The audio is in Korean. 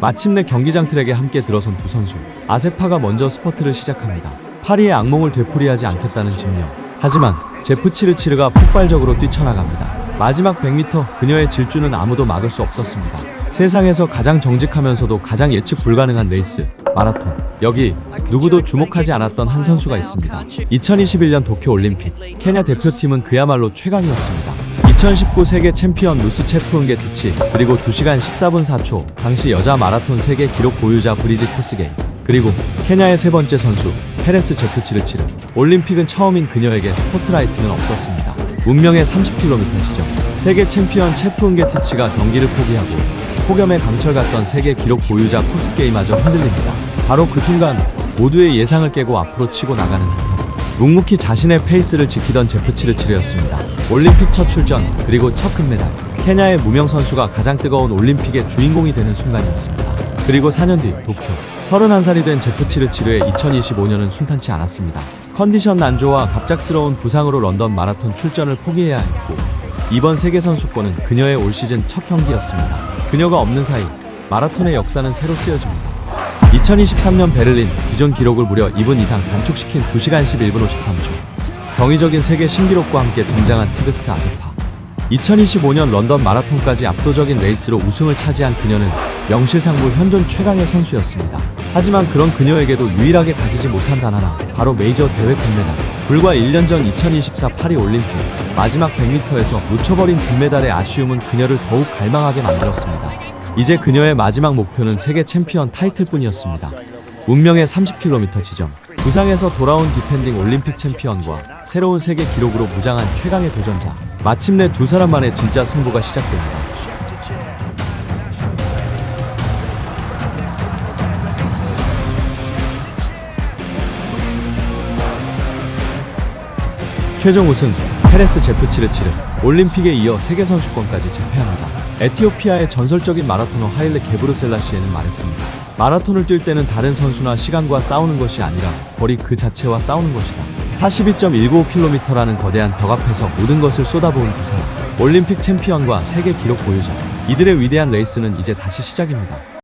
마침내 경기장 트랙에 함께 들어선 두 선수. 아세파가 먼저 스퍼트를 시작합니다. 파리의 악몽을 되풀이하지 않겠다는 집념. 하지만 제프 치르치르가 폭발적으로 뛰쳐나갑니다. 마지막 100m 그녀의 질주는 아무도 막을 수 없었습니다. 세상에서 가장 정직하면서도 가장 예측 불가능한 레이스 마라톤. 여기 누구도 주목하지 않았던 한 선수가 있습니다. 2021년 도쿄 올림픽 케냐 대표팀은 그야말로 최강이었습니다. 2019 세계 챔피언 루스 체프 은게티치 그리고 2시간 14분 4초 당시 여자 마라톤 세계 기록 보유자 브리지 코스게이 그리고 케냐의 세 번째 선수 페레스 제프치르치르 올림픽은 처음인 그녀에게 스포트라이트는 없었습니다. 운명의 30km 지점 세계 챔피언 체프 은게티치가 경기를 포기하고 폭염에 강철 같던 세계 기록 보유자 코스게이마저 흔들립니다. 바로 그 순간 모두의 예상을 깨고 앞으로 치고 나가는 한 사람 묵묵히 자신의 페이스를 지키던 제프 치르치르였습니다. 올림픽 첫 출전 그리고 첫 금메달. 케냐의 무명 선수가 가장 뜨거운 올림픽의 주인공이 되는 순간이었습니다. 그리고 4년 뒤 도쿄. 31살이 된 제프 치르치르의 2025년은 순탄치 않았습니다. 컨디션 난조와 갑작스러운 부상으로 런던 마라톤 출전을 포기해야 했고 이번 세계 선수권은 그녀의 올 시즌 첫 경기였습니다. 그녀가 없는 사이 마라톤의 역사는 새로 쓰여집니다. 2023년 베를린 기존 기록을 무려 2분 이상 단축시킨 2시간 11분 53초. 경이적인 세계 신기록과 함께 등장한 티그스트 아세파. 2025년 런던 마라톤까지 압도적인 레이스로 우승을 차지한 그녀는 명실상부 현존 최강의 선수였습니다. 하지만 그런 그녀에게도 유일하게 가지지 못한 단 하나, 바로 메이저 대회 금메달. 불과 1년 전 2024 파리 올림픽 마지막 100m에서 놓쳐버린 금메달의 아쉬움은 그녀를 더욱 갈망하게 만들었습니다. 이제 그녀의 마지막 목표는 세계 챔피언 타이틀뿐이었습니다. 운명의 30km 지점. 부상에서 돌아온 디펜딩 올림픽 챔피언과 새로운 세계 기록으로 무장한 최강의 도전자. 마침내 두 사람만의 진짜 승부가 시작됩니다. 최종 우승 페레스 제프치르치르 올림픽에 이어 세계 선수권까지 제패합니다. 에티오피아의 전설적인 마라토너 하일레 게브르셀라시에는 말했습니다. 마라톤을 뛸 때는 다른 선수나 시간과 싸우는 것이 아니라 거리 그 자체와 싸우는 것이다. 42.195km라는 거대한 벽 앞에서 모든 것을 쏟아부은 두 사람. 올림픽 챔피언과 세계 기록 보유자. 이들의 위대한 레이스는 이제 다시 시작입니다.